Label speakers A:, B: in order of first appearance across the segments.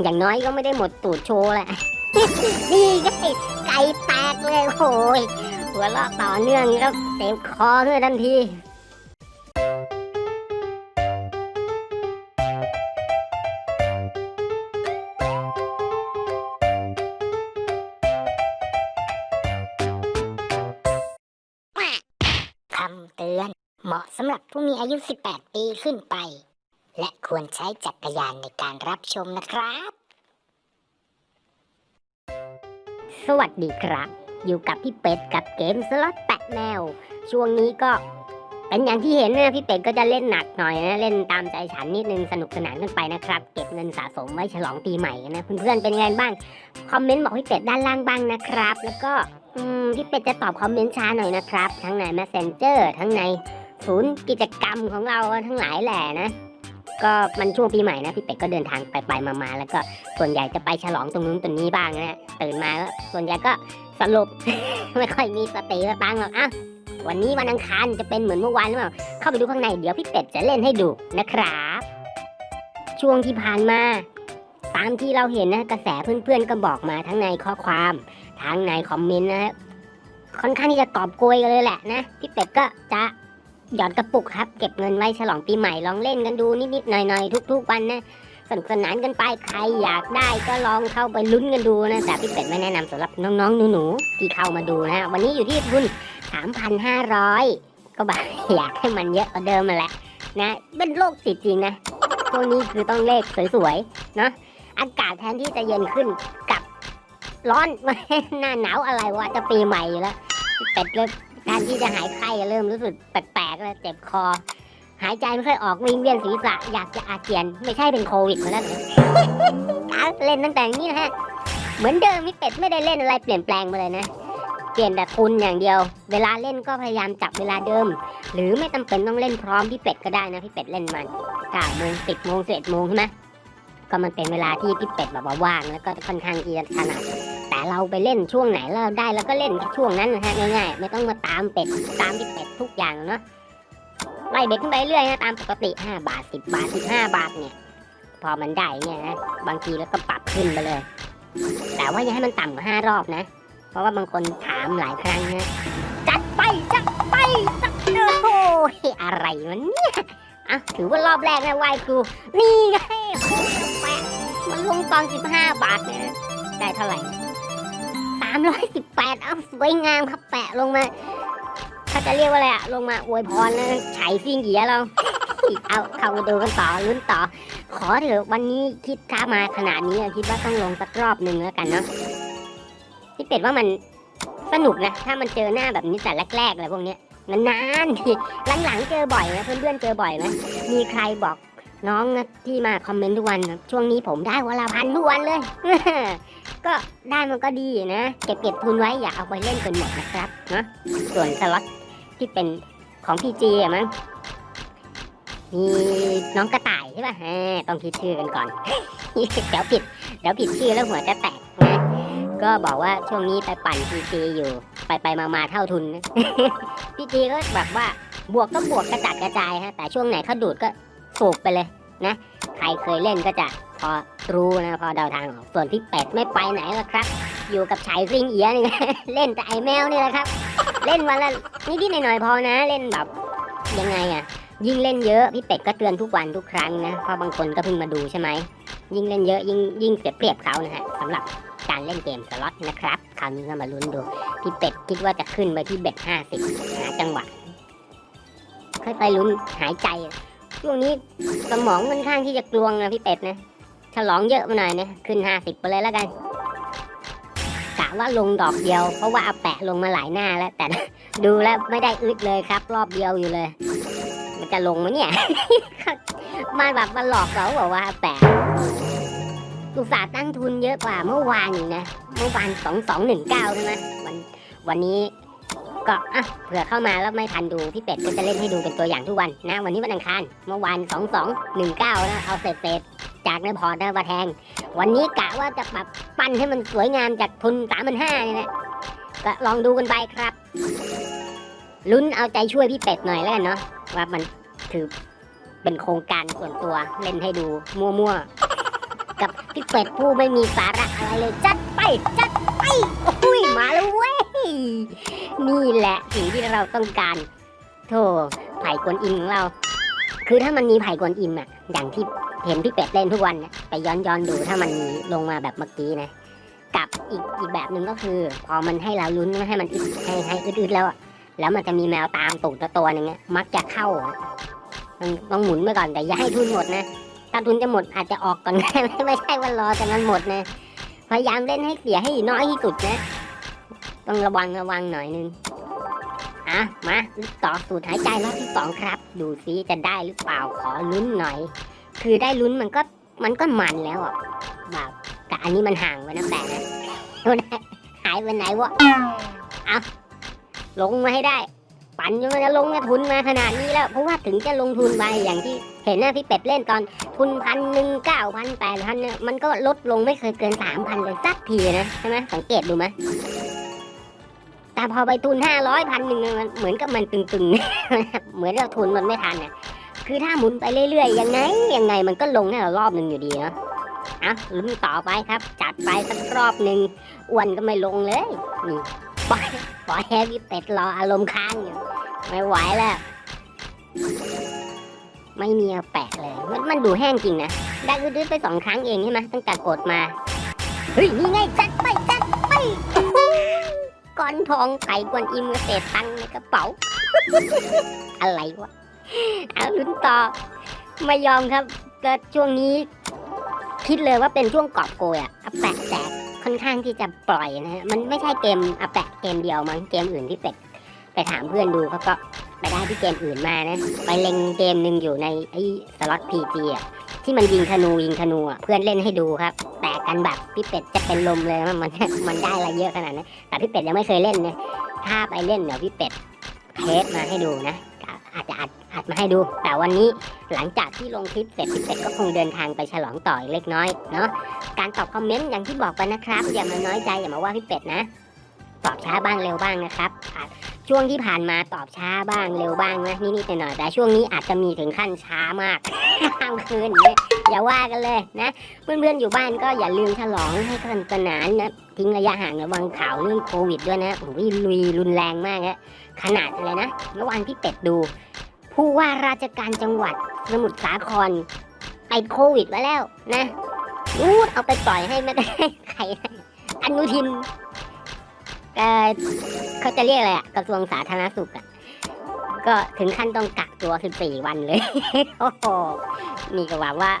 A: อย่างน้อยก็ไม่ได้หมดตูดโชว์แหละ นี่ไงไก่แตกเลยโอ้ยหัวเราะต่อเนื่องแล้วเต็มคอขึ้นทันทีคำเตือน เหมาะสำหรับผู้มีอายุ 18 ปีขึ้นไป และควรใช้จักรยานในการรับชมนะครับ สวัสดีครับ อยู่กับพี่เป็ดกับเกมสล็อตแปะแมว ช่วงนี้ก็เป็นอย่างที่เห็นนะพี่เป็ดก็จะเล่นหนักหน่อยนะเล่นตามใจฉันนิดนึงสนุกสนานกันไปนะครับ เก็บเงินสะสมไว้ฉลองปีใหม่นะเพื่อนๆเป็นยังไงบ้างคอมเมนต์บอกพี่เป็ดด้านล่างบ้างนะครับ แล้วก็อพี่เป็ดจะตอบคอมเมนต์ช้าหน่อยนะครับ ทั้งใน Messenger ทั้งในศูนย์กิจกรรมของเราทั้งหลายแหล่นะ ก็มันช่วงปีใหม่นะพี่เป็ดก็เดินทางไปไปมามาแล้วก็ส่วนใหญ่จะไปฉลองตรงนู้นตรงนี้บ้างนะตื่นมาก็ส่วนใหญ่ก็สลบไม่ค่อยมีสติสตังค์หรอกอะวันนี้วันอังคารจะเป็นเหมือนเมื่อวานหรือเปล่าเข้าไปดูข้างในเดี๋ยวพี่เป็ดจะเล่นให้ดูนะครับ ช่วงที่ผ่านมา ตามที่เราเห็นนะกระแสเพื่อนๆก็บอกมาทั้งในข้อความทั้งในคอมเมนต์นะค่อนข้างที่จะกอบโกยกันเลยแหละนะพี่เป็ดก็จะ หยอดกระปุกครับ เก็บเงินไว้ฉลองปีใหม่ลองเล่นกันดูนิดๆหน่อยๆทุก ๆ วันนะสนุกสนานกันไปใครอยากได้ก็ลองเข้าไปลุ้นกันดูนะแต่พี่เป็ดไม่แนะนำสำหรับน้องๆหนูๆที่เข้ามาดูนะวันนี้อยู่ที่ทุน3,500 ก็แบบอยากให้มันเยอะกว่าเดิมมาแหละนะเป็นโรคติดจริงนะพวกนี้คือต้องเลขสวยๆเนาะอากาศแทนที่จะเย็นขึ้นกลับร้อนหน้าหนาวอะไรวะจะปีใหม่อยู่แล้วเป็ดเลย ก็แทนที่จะหายไข้เริ่มรู้สึกแปลกๆแล้วเจ็บคอ หายใจไม่ค่อยออกวิงเวียนศีรษะอยากจะอาเจียน ไม่ใช่เป็นโควิดมาแล้วเหรออะเล่นตั้งแต่นี้นะฮะ เหมือนเดิมพี่เป็ดไม่ได้เล่นอะไรเปลี่ยนแปลงมาเลยนะเปลี่ยนแต่ทุนอย่างเดียว เวลาเล่นก็พยายามจับเวลาเดิม หรือไม่จำเป็นต้องเล่นพร้อมพี่เป็ดก็ได้นะพี่เป็ดเล่นมันเก้าโมงสิบโมงสิบเอ็ดโมงใช่ไหมก็มันเป็นเวลาที่พี่เป็ดแบบว่าว่างแล้วก็ค่อนข้างที่จะถนัด เราไปเล่นช่วงไหนแล้วเราได้แล้วก็เล่นแค่ช่วงนั้นนะฮะง่ายๆ ไม่ต้องมาตามเป็ดตามพี่เป็ดทุกอย่างเนาะไล่เด็กขึ้นไปเรื่อยนะตามปกติ 5 บาท 10 บาท 15 บาทเนี่ย พอมันได้เนี่ยนะบางทีแล้วก็ปรับขึ้นไปเลย แต่ว่าอย่าให้มันต่ำกว่าห้ารอบนะ เพราะว่าบางคนถามหลายครั้งนะจัดไปจัดไปจัดโอ้โหอะไรวะเนี่ยอะถือว่ารอบแรกนะไหวครูนี่ไงโอ้ยแปมันลงตอน 15 บาทเนี่ยได้เท่าไหร่ 318เอ้าสวยงามครับแปะลงมาถ้าจะเรียกว่าอะไรอะลงมาอวยพรนะไฉซิ่งเหียเราเอาเข้ามาดูกันต่อลุ้นต่อ ขอเถอะวันนี้คิดท้ามาขนาดนี้คิดว่าต้องลงสักรอบหนึ่งแล้วกันเนาะพี่เป็ดว่ามันสนุกนะ ถ้ามันเจอหน้าแบบนี้แต่แรกๆอะไรพวกเนี้ยนานๆทีหลังๆเจอบ่อยนะเพื่อนๆเจอบ่อยไหมมีใครบอก น้องนะที่มาคอมเมนต์ทุกวันช่วงนี้ผมได้วันละพันทุกวันเลย ก็ได้มันก็ดีนะ เก็บเก็บทุนไว้อย่าเอาไปเล่นจนหมดนะครับเนาะส่วนสล็อตที่เป็นของพีจีอะมั้งมีน้องกระต่ายใช่ป่ะอ่าต้องคิดชื่อกันก่อน เดี๋ยวผิดเดี๋ยวผิดชื่อแล้วหัวจะแตกนะก็บอกว่าช่วงนี้ไปปั่นพีจีอยู่ ไปไปมามาเท่าทุนพีจีก็แบบว่าบวกก็บวกกระจัดกระจายฮะแต่ช่วงไหนเขาดูดก็ สูบไปเลยนะ ใครเคยเล่นก็จะพอรู้นะพอเดาทางออกส่วนพี่เป็ดไม่ไปไหนล้วครับ อยู่กับชายซิงเอียนี่เล่นแต่ไอแมวนี่แหละครับ เล่นวันละนิดๆหน่อยๆพอนะเล่นแบบยังไงอะยิ่งเล่นเยอะพี่เป็ดก็เตือนทุกวันทุกครั้งนะเพราะบางคนก็เพิ่งมาดูใช่ไหมยิ่งเล่นเยอะยิ่งยิ่งเสียเปรียบเขานะฮะสำหรับการเล่นเกมสล็อตนะครับคราวนี้ก็มาลุ้นดูพี่เป็ดคิดว่าจะขึ้นไปที่เบ็ดห้าสิบหาจังหวะค่อยๆลุ้นหายใจ ช่วงนี้สมองค่อนข้างที่จะกลวงนะพี่เป็ดนะ ฉลองเยอะมาหน่อยนะขึ้นห้าสิบไปเลยแล้วกันกะว่าลงดอกเดียว เพราะว่าเอาแปะลงมาหลายหน้าแล้ว แต่ดูแล้วไม่ได้อึดเลยครับ รอบเดียวอยู่เลย มันจะลงไหมเนี่ยมาแบบมาหลอกเราบอกว่าแปะอุตสาห์ตั้งทุนเยอะกว่าเมื่อวานอีกนะ เมื่อวานสองสองหนึ่งเก้าใช่ไหมวันวันนี้ ก็อะเผื่อเข้ามาแล้วไม่ทันดูพี่เป็ดก็จะเล่นให้ดูเป็นตัวอย่างทุกวันนะ วันนี้วันอังคาร เมื่อวานสองสองหนึ่งเก้านะเอาเศษเศษจากในพอร์ตนะมาแทง วันนี้กะว่าจะแบบปั้นให้มันสวยงามจากทุนสามพันห้านี่แหละก็ลองดูกันไปครับลุ้นเอาใจช่วยพี่เป็ดหน่อยแล้วกันเนาะว่ามันถือเป็นโครงการส่วนตัวเล่นให้ดูมั่วๆกับพี่เป็ดผู้ไม่มีสาระอะไรเลยจัดไปจัดไปอุ้ยมาแล้วเว้ย นี่แหละสิ่งที่เราต้องการโธ่ไผ่กวนอิมของเรา คือถ้ามันมีไผ่กวนอิมอะอย่างที่เห็นพี่เป็ดเล่นทุกวันนะไปย้อนย้อนดูถ้ามันลงมาแบบเมื่อกี้นะกับอีกอีกแบบหนึ่งก็คือ พอมันให้เราลุ้นให้มันให้ให้อึดๆแล้วอะแล้วมันจะมีแมวตามตูดตัวตัวหนึ่งเนี่ยมักจะเข้าต้องต้องหมุนไปก่อนแต่อย่าให้ทุนหมดนะถ้าทุนจะหมดอาจจะออกก่อนได้ไม่ใช่ว่ารอแต่มันหมดนะพยายามเล่นให้เสียให้น้อยที่สุดนะ ต้องระวังระวังหน่อยนึงอะมาต่อสูตรหายใจรอบที่สองครับ ดูซิจะได้หรือเปล่าขอลุ้นหน่อย คือได้ลุ้นมันก็มันก็มันแล้วอะแบบแต่อันนี้มันห่างไปนะแต่นะดูนะหายไปไหนวะเอาลงมาให้ได้ ปั่นจนมันจะลงมาทุนมาขนาดนี้แล้ว เพราะว่าถึงจะลงทุนไปอย่างที่เห็นนะพี่เป็ดเล่นตอนทุนพันหนึ่งเก้าพันแปดพันเนี่ยมันก็ลดลงไม่เคยเกินสามพันเลยสักทีนะใช่ไหมสังเกตดูไหม แต่พอไปทุนห้าร้อยพันหนึ่งมันเหมือนกับมันตึงๆ เหมือนเราทุนมันไม่ทันน่ะคือถ้าหมุนไปเรื่อยๆ ยังไงยังไงมันก็ลงให้เรารอบหนึ่งอยู่ดีเนาะอะลุ้นต่อไปครับ จัดไปสักรอบหนึ่งอ้วนก็ไม่ลงเลยนี่ปล่อยปล่อยให้พี่เป็ดรออารมณ์ค้างอยู่ไม่ไหวแล้วไม่มีแปะเลย มันมันดูแห้งจริงนะได้อืดไปสองครั้งเองใช่ไหมตั้งแต่กดมา เฮ้ย นี่ไงจัด ก้อนทองไข่กวนอิมเกษตรตังในกระเป๋า อะไรวะเอาลุ้นต่อ ไม่ยอมครับก็ช่วงนี้ คิดเลยว่าเป็นช่วงกอบโกยอะอาแปะแตกค่อนข้างที่จะปล่อยนะฮะมันไม่ใช่เกมอาแปะเกมเดียวมั้งเกมอื่นที่เป็ดไปถามเพื่อนดูเขาก็ไปได้ที่เกมอื่นมานะไปเล็งเกมหนึ่งอยู่ในไอ้สล็อตพีจีอะที่มันยิงธนูยิงธนูอะเพื่อนเล่นให้ดูครับ กันแบบพี่เป็ดจะเป็นลมเลยมันมันมันได้อะไรเยอะขนาดนั้นแต่พี่เป็ดยังไม่เคยเล่นนะถ้าไปเล่นเดี๋ยวพี่เป็ดเทสมาให้ดูนะอาจจะอัดอัดมาให้ดู แต่วันนี้หลังจากที่ลงคลิปเสร็จพี่เป็ดก็คงเดินทางไปฉลองต่ออีกเล็กน้อยเนาะการตอบคอมเมนต์อย่างที่บอกไปนะครับอย่ามาน้อยใจอย่ามาว่าพี่เป็ดนะ ตอบช้าบ้างเร็วบ้างนะครับอาจช่วงที่ผ่านมาตอบช้าบ้างเร็วบ้างนะนิดๆหน่อยๆแต่ช่วงนี้อาจจะมีถึงขั้นช้ามากข้ามคืนเนี่ยอย่าว่ากันเลยนะ เพื่อนๆอยู่บ้านก็อย่าลืมฉลองให้สนุกสนานนะทิ้งระยะห่างระวังข่าวเรื่องโควิดด้วยนะโอ้ยลุยรุนแรงมากนะขนาดอะไรนะเมื่อวานพี่เป็ดดู ผู้ว่าราชการจังหวัดสมุทรสาครติดโควิดไว้แล้วนะนูดเอาไปปล่อยให้ไม่ได้ใครอนุทิน เออเขาจะเรียกอะไรอะกระทรวงสาธารณสุขอะก็ถึงขั้นต้องกักตัว14วันเลย โอ้โหนี่ก็ว่าว่า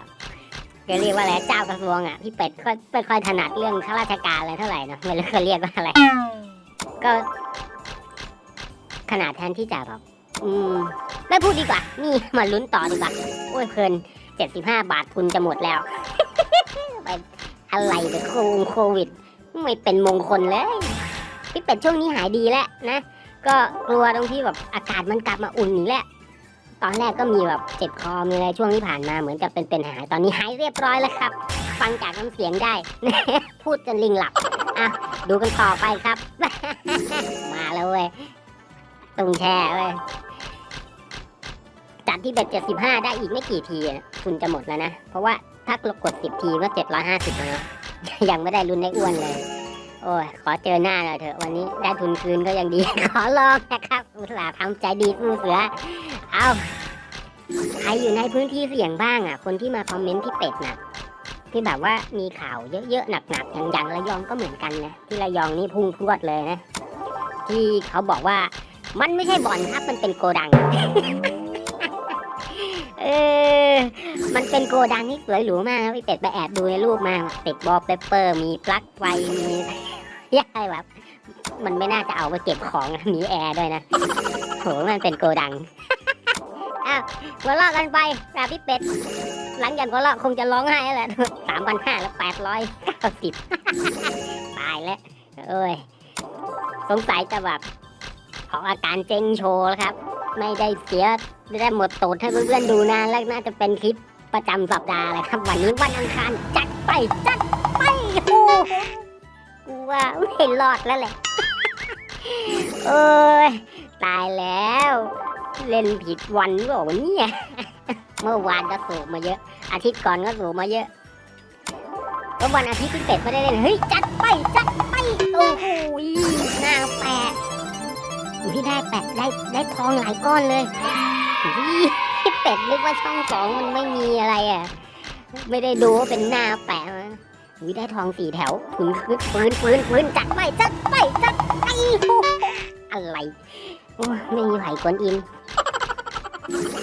A: จะเรียกว่าอะไรเจ้ากระทรวงอะพี่เป็ดก็ไม่ค่อยถนัดเรื่องข้าราชการอะไรเท่าไหร่เนอะไม่รู้เขาเรียกว่าอะไร ก็ ขนาดแทนที่จะแบบอืมไม่พูดดีกว่า นี่มาลุ้นต่อดีกว่า โอ้ยเพลินเจ็ดสิบห้าบาททุนจะหมดแล้วไปอะไรเดี๋ยวโควิดโควิด ไม่เป็นมงคลเลย พี่เป็ดช่วงนี้หายดีแล้วนะ ก็กลัวตรงที่แบบอากาศมันกลับมาอุ่นอีกแล้วตอนแรกก็มีแบบเจ็บคอมีอะไรช่วงที่ผ่านมาเหมือนกับเป็นเป็นหายตอนนี้หายเรียบร้อยแล้วครับ ฟังจากน้ำเสียงได้ พูดจนลิงหลับอะดูกันต่อไปครับ มาแล้วเว้ยตุงแช่เว้ยจัดที่เบ็ดเจ็ดสิบห้าได้อีกไม่กี่ทีคุณจะหมดแล้วนะ เพราะว่าถ้ากกดสิบทีก็เจ็ดร้อยห้าสิบแล้วยังไม่ได้รุนได้อ้วนเลย โอ้ย ขอเจอหน้าหน่อยเถอะวันนี้ได้ทุนคืนก็ยังดี ขอลองนะครับ อุตส่าห์ทำใจดีสู้เสือ เอาใครอยู่ในพื้นที่เสี่ยงบ้างอะ คนที่มาคอมเมนต์ที่เป็ดน่ะที่แบบว่ามีข่าวเยอะๆหนักๆอย่างอย่างระยองก็เหมือนกันนะที่ระยองนี่พุ่งพรวดเลยนะ ที่เขาบอกว่ามันไม่ใช่บ่อนครับมันเป็นโกดัง เออ มันเป็นโกดังที่สวยหรูมากนะพี่เป็ดไปแอบดูในรูปมาติดบอลเปเปอร์ มีปลั๊กไฟมียายแบบมันไม่น่าจะเอาไปเก็บของมีแอร์ด้วยนะโหมันเป็นโกดังอ้าวหัวเราะกันไปแบบพี่เป็ด หลังจากหัวเราะคงจะร้องไห้แล้วแหละสามพันห้าแล้วแปดร้อยเก้าสิบตายแล้วเอ้ยสงสัยจะแบบออกอาการเจ๊งโชว์แล้วครับ ไม่ได้เสียไม่ได้หมดตูดให้เพื่อนๆดูนะแล้วน่าจะเป็นคลิป ประจำสัปดาห์เลยครับ วันนี้วันอังคารจัดไปจัดไปโอ้กูว่าไม่รอดแล้วแหละเอ้ยตายแล้ว เล่นผิดวันเปล่าวะเนี่ยเมื่อวานก็สูบมาเยอะ อาทิตย์ก่อนก็สูบมาเยอะก็วันอาทิตย์พี่เป็ดไม่ได้เล่นเฮ้ยจัดไปจัดไปโอ้โหหน้าแปะพี่ได้แปะได้ได้ทองหลายก้อนเลย เป็ดนึกว่าช่องสองมันไม่มีอะไรอะ ไม่ได้ดูว่าเป็นหน้าแปะมาอุ้ยได้ทองสี่แถวถุนคืนปืนปืนปืนจัดไปจัดไปจัดไปอะไรโอ้ไม่มีไผ่กวนอิน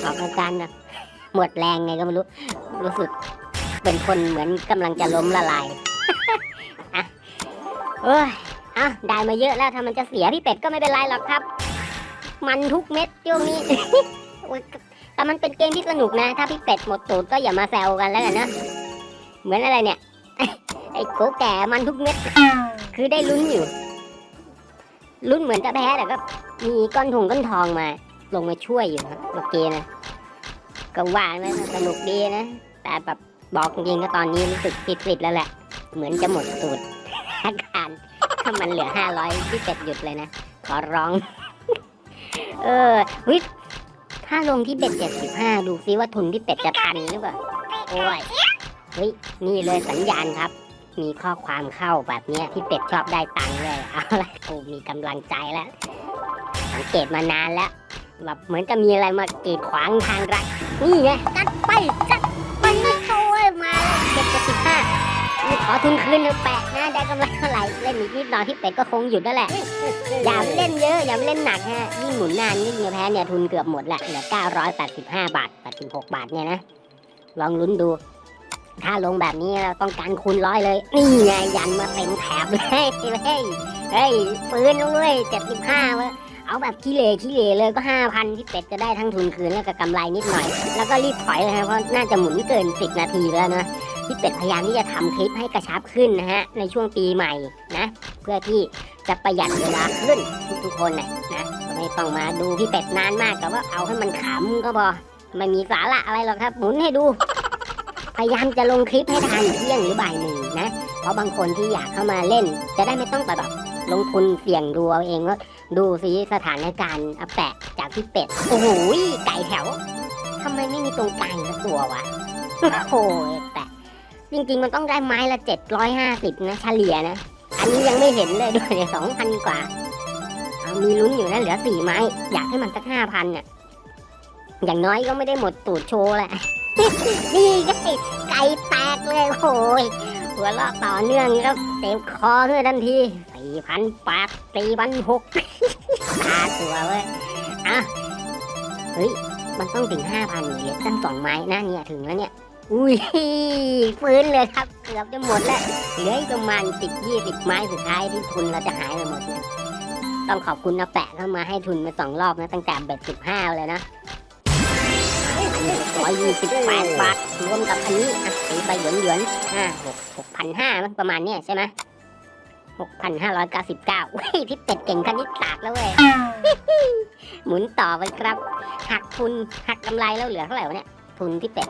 A: ออกอาการนะหมดแรงไงก็ไม่รู้ รู้สึกเป็นคนเหมือนกำลังจะล้มละลายอะเอ้ยอะได้มาเยอะแล้วถ้ามันจะเสียพี่เป็ดก็ไม่เป็นไรหรอกครับ มันทุกเม็ดช่วงนี้ แต่มันเป็นเกมที่สนุกนะ ถ้าพี่เป็ดหมดตูดก็อย่ามาแซวกันแล้วกันนะเหมือนอะไรเนี่ย ไอ้โกแก่มันทุกเม็ด คือได้ลุ้นอยู่ ลุ้นเหมือนจะแพ้แต่ก็มีก้อนถุงก้อนทองมา ลงมาช่วยอยู่โอเคนะก็ว่านะสนุกดีนะ แต่แบบบอกจริงก็ตอนนี้รู้สึกติดๆแล้วแหละ เหมือนจะหมดสูตรอาการถ้ามันเหลือห้าร้อยพี่เป็ดหยุดเลยนะ ขอร้อง เออวิ ถ้าลงที่เบ็ดเจ็ดสิบห้าดูซิว่าทุนที่เป็ดจะทันหรือเปล่า โอ้ย เฮ้ย นี่เลยสัญญาณครับ มีข้อความเข้าแบบเนี้ยพี่เป็ดชอบได้ตังค์เลย เอาละกูมีกำลังใจแล้ว สังเกตมานานแล้วแบบเหมือนจะมีอะไรมากีดขวางทางรัก นี่ไงจัดไปจัดไปโอ้ยมาเจ็ดสิบห้า ขอทุนคืนเถอะแปะนะได้กำไรเท่าไหร่เล่นอีกนิดหน่อยที่เป็ดก็คงหยุดแล้วแหละ อย่าไปเล่นเยอะอย่าไปเล่นหนักฮะยิ่งหมุนนานยิ่งจะแพ้เนี่ยทุนเกือบหมดแหละเหลือ985 บาท 86 บาทเนี่ยนะลองลุ้นดู ถ้าลงแบบนี้เราต้องการคูณร้อยเลย นี่ไงยันมาเต็มแถบเลยเฮ้ยเฮ้ยเฮ้ยปืนนะเว้ย75เว้ยเอาแบบขี้เหร่ขี้เหร่เลยก็5,000ที่เป็ดจะได้ทั้งทุนคืนแล้วก็กำไรนิดหน่อย แล้วก็รีบถอยเลยฮะเพราะน่าจะหมุนเกิน10นาทีแล้วนะ พี่เป็ดพยายามที่จะทำคลิปให้กระชับขึ้นนะฮะในช่วงปีใหม่นะ เพื่อที่จะประหยัดเวลาขึ้นทุกๆคนนะนะไม่ต้องมาดูพี่เป็ดนานมากแต่ว่าเอาให้มันขำก็พอไม่มีสาระอะไรหรอกครับหมุนให้ดู พยายามจะลงคลิปให้ทันเที่ยงหรือบ่ายหนึ่งนะ เพราะบางคนที่อยากเข้ามาเล่น จะได้ไม่ต้องไปแบบลงทุนเสี่ยงดูเอาเองว่าดูสิสถานการณ์อแปะจากพี่เป็ด โอ้โหไก่แถวทำไมไม่มีตรงกลางตัววะ โอ้โหแต่ จริงๆมันต้องได้ไม้ละเจ็ดร้อยห้าสิบนะเฉลี่ยนะ อันนี้ยังไม่เห็นเลยด้วยสองพันกว่า เอามีลุ้นอยู่นะเหลือสี่ไม้ อยากให้มันสักห้าพันเนี่ยอย่างน้อยก็ไม่ได้หมดตูดโชว์แหละ นี่ไงไก่แตกเลยโอ้ยหัวเราะต่อเนื่องครับเต็มคอขึ้นทันทีสี่พันแปดสี่พันหกตาตัวเว้ยอะเฮ้ยมันต้องถึงห้าพันเหลือตั้งสองไม้นะเนี่ยถึงแล้วเนี่ย อุ้ยฟื้นเลยครับ เกือบจะหมดแล้วเหลืออีกประมาณสิบยี่สิบไม้สุดท้ายที่ทุนเราจะหายไปหมดต้องขอบคุณนะแปะเข้ามาให้ทุนมาสองรอบนะตั้งแต่เบ็ดสิบห้าเลยนะร้อยยี่สิบแปดบาทรวมกับอันนี้อะตีไปหยวนหยวนห้าหกหกพันห้าประมาณเนี้ยใช่ไหมหกพันห้าร้อยเก้าสิบเก้าเว้ยพี่เป็ดเก่งคณิตศาสตร์แล้วเว้ยหมุนต่อไปครับ หักทุนหักกำไรแล้วเหลือเท่าไหร่วะเนี่ยทุนพี่เป็ด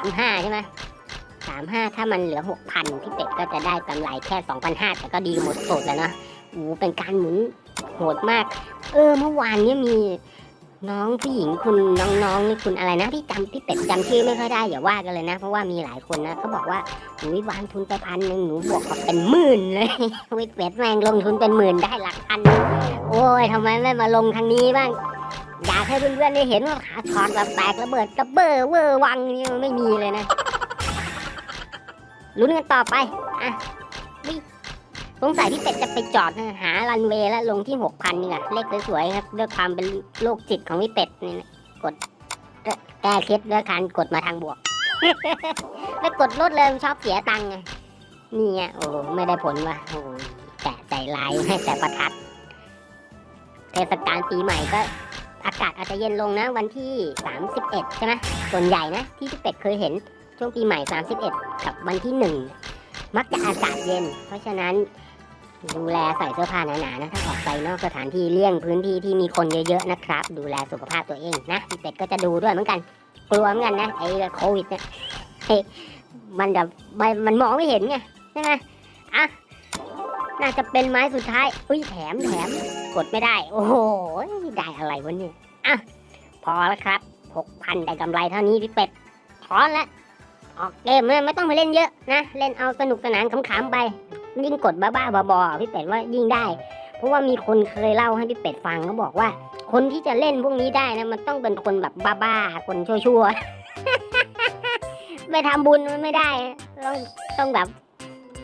A: ามห้าใช่ไหมสามห้าถ้ามันเหลือหกพันพี่เป็ดก็จะได้กำไรแค่สองพันห้าแต่ก็ดีหมดสูตรแล้วเนาะโอ้เป็นการหมุนโหดมาก เออเมื่อวานเนี้มีน้องผู้หญิงคุณน้องๆนี่คุณอะไรนะพี่จำพี่เป็ดจำชื่อไม่ค่อยได้อย่าว่ากันเลยนะ เพราะว่ามีหลายคนนะเขาบอกว่าหนูวางทุนไปพันหนึ่งหนูบวกมาเป็นหมื่นเลยวิเป็ดแม่งลงทุนเป็นหมื่นได้หลักพันโอ้ยทำไมไม่มาลงทางนี้บ้าง อยากให้เพื่อนๆได้เห็นว่าขาช็อตแบบแตกระเบิดกระเบ้อเวอร์วังนี่มันไม่มีเลยนะลุ้นกันต่อไปอะวิสงสัยที่เป็ดจะไปจอดหารันเวย์แล้วลงที่หกพันนี่แหละเลขสวยๆครับด้วยความเป็นโรคจิตของพี่เป็ดนี่นะกดแก้เคล็ดด้วยการกดมาทางบวกไม่กดลดเลยชอบเสียตังค์ไงนี่ไงโอ้ไม่ได้ผลว่ะโอ้แกะใจร้ายให้แต่ประทัด เทศกาลปีใหม่ก็ อากาศอาจจะเย็นลงนะวันที่ 31 ใช่ไหมส่วนใหญ่นะที่พี่เป็ดเคยเห็นช่วงปีใหม่ 31 กับวันที่ 1 มักจะอากาศเย็น เพราะฉะนั้นดูแลใส่เสื้อผ้าหนาๆนะ ถ้าออกไปนอกสถานที่เลี่ยงพื้นที่ที่มีคนเยอะๆนะครับ ดูแลสุขภาพตัวเองนะพี่เป็ดก็จะดูด้วยเหมือนกัน กลัวเหมือนกันนะไอ้โควิดเนี่ยเฮ้ยมันแบบมันมองไม่เห็นไงใช่ไหมอะ น่าจะเป็นไม้สุดท้าย อุ้ยแถมแถมกดไม่ได้ โอ้โห ได้อะไรวะเนี่ย อะ พอแล้วครับหกพันได้กำไรเท่านี้พี่เป็ดถอนแล้วออกเกมเลยไม่ต้องไปเล่นเยอะนะ เล่นเอาสนุกสนานขำๆไป ยิ่งกดบ้าๆบอๆพี่เป็ดว่ายิ่งได้ เพราะว่ามีคนเคยเล่าให้พี่เป็ดฟังเขาบอกว่า คนที่จะเล่นพวกนี้ได้นะมันต้องเป็นคนแบบบ้าๆคนชั่วๆไปทำบุญมันไม่ได้ต้องต้องแบบ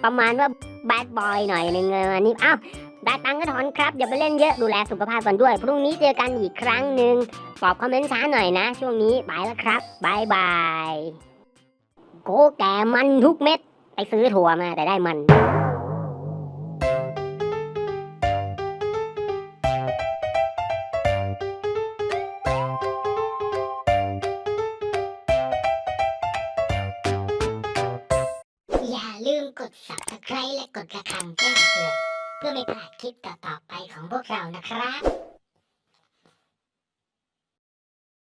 A: ประมาณว่าแบดบอยหน่อยหนึ่งอันนี้อ้าวได้ตังค์ก็ถอนครับ อย่าไปเล่นเยอะดูแลสุขภาพกันด้วย พรุ่งนี้เจอกันอีกครั้งหนึ่งตอบคอมเมนต์ช้าหน่อยนะ ช่วงนี้บายแล้วครับบายบายโกแก่มันทุกเม็ด ไปซื้อถั่วมาแต่ได้มัน
B: ดกระคำแจ้งเตือนเพื่อไม่พลาดคลิปต่อๆไปของพวกเรานะครับ